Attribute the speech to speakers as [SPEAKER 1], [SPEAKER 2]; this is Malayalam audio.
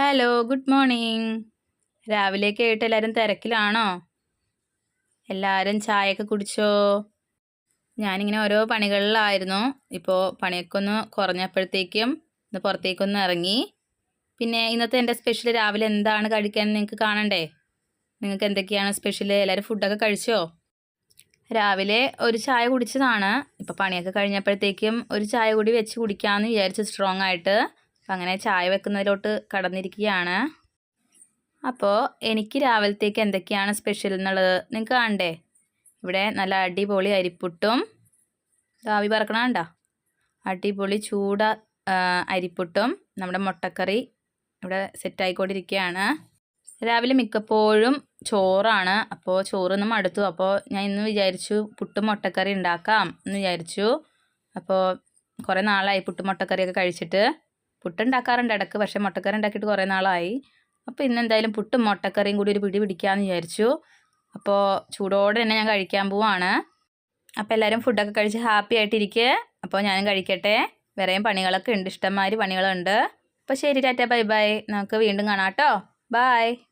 [SPEAKER 1] ഹലോ ഗുഡ് മോർണിംഗ് രാവിലെ ആയിട്ട് എല്ലാവരും തിരക്കിലാണോ? എല്ലാവരും ചായയൊക്കെ കുടിച്ചോ? ഞാനിങ്ങനെ ഓരോ പണികളിലായിരുന്നു. ഇപ്പോൾ പണിയൊക്കെ ഒന്ന് കുറഞ്ഞപ്പോഴത്തേക്കും ഇന്ന് പുറത്തേക്കൊന്ന് ഇറങ്ങി. പിന്നെ ഇന്നത്തെ എന്റെ സ്പെഷ്യൽ രാവിലെ എന്താണ് കഴിക്കാൻ നിങ്ങൾക്ക് കാണണ്ടേ? നിങ്ങൾക്ക് എന്തൊക്കെയാണ് സ്പെഷ്യൽ എല്ലാവരും ഫുഡൊക്കെ കഴിച്ചോ? രാവിലെ ഒരു ചായ കുടിച്ചതാണ്. ഇപ്പോൾ പണിയൊക്കെ കഴിഞ്ഞപ്പോഴത്തേക്കും ഒരു ചായ കൂടി വെച്ച് കുടിക്കാമെന്ന് വിചാരിച്ചു സ്ട്രോങ് ആയിട്ട് അപ്പം അങ്ങനെ ചായ വെക്കുന്നതിലോട്ട് കടന്നിരിക്കുകയാണ്. അപ്പോൾ എനിക്ക് രാവിലത്തേക്ക് എന്തൊക്കെയാണ് സ്പെഷ്യൽ എന്നുള്ളത് നിങ്ങൾക്ക് കാണണ്ടേ? ഇവിടെ നല്ല അടിപൊളി അരിപ്പുട്ടും ദാവി പറക്കണണ്ട അടിപൊളി ചൂട അരിപ്പുട്ടും നമ്മുടെ മുട്ടക്കറി ഇവിടെ സെറ്റായിക്കൊണ്ടിരിക്കുകയാണ്. രാവിലെ മിക്കപ്പോഴും ചോറാണ്. അപ്പോൾ ചോറൊന്നും മടുത്തു. അപ്പോൾ ഞാൻ ഇന്ന് വിചാരിച്ചു പുട്ടും മുട്ടക്കറി ഉണ്ടാക്കാം എന്ന് വിചാരിച്ചു. അപ്പോൾ കുറേ നാളായി പുട്ടും മുട്ടക്കറിയൊക്കെ കഴിച്ചിട്ട്. പുട്ടുണ്ടാക്കാറുണ്ട്. ഇടയ്ക്ക് പക്ഷേ മുട്ടക്കറി ഉണ്ടാക്കിയിട്ട് കുറേ നാളായി. അപ്പോൾ ഇന്ന് എന്തായാലും പുട്ടും മുട്ടക്കറിയും കൂടി ഒരു പിടി പിടിക്കാമെന്ന് വിചാരിച്ചു. അപ്പോൾ ചൂടോടെ തന്നെ ഞാൻ കഴിക്കാൻ പോവാണ്. അപ്പോൾ എല്ലാവരും ഫുഡൊക്കെ കഴിച്ച് ഹാപ്പി ആയിട്ടിരിക്കുക അപ്പോൾ ഞാനും കഴിക്കട്ടെ. വേറെയും പണികളൊക്കെ ഉണ്ട്. ഇഷ്ടംമാതിരി പണികളുണ്ട്. അപ്പോൾ ശരി ടാറ്റ. Bye bye. നമുക്ക് വീണ്ടും കാണാം കേട്ടോ. ബൈ.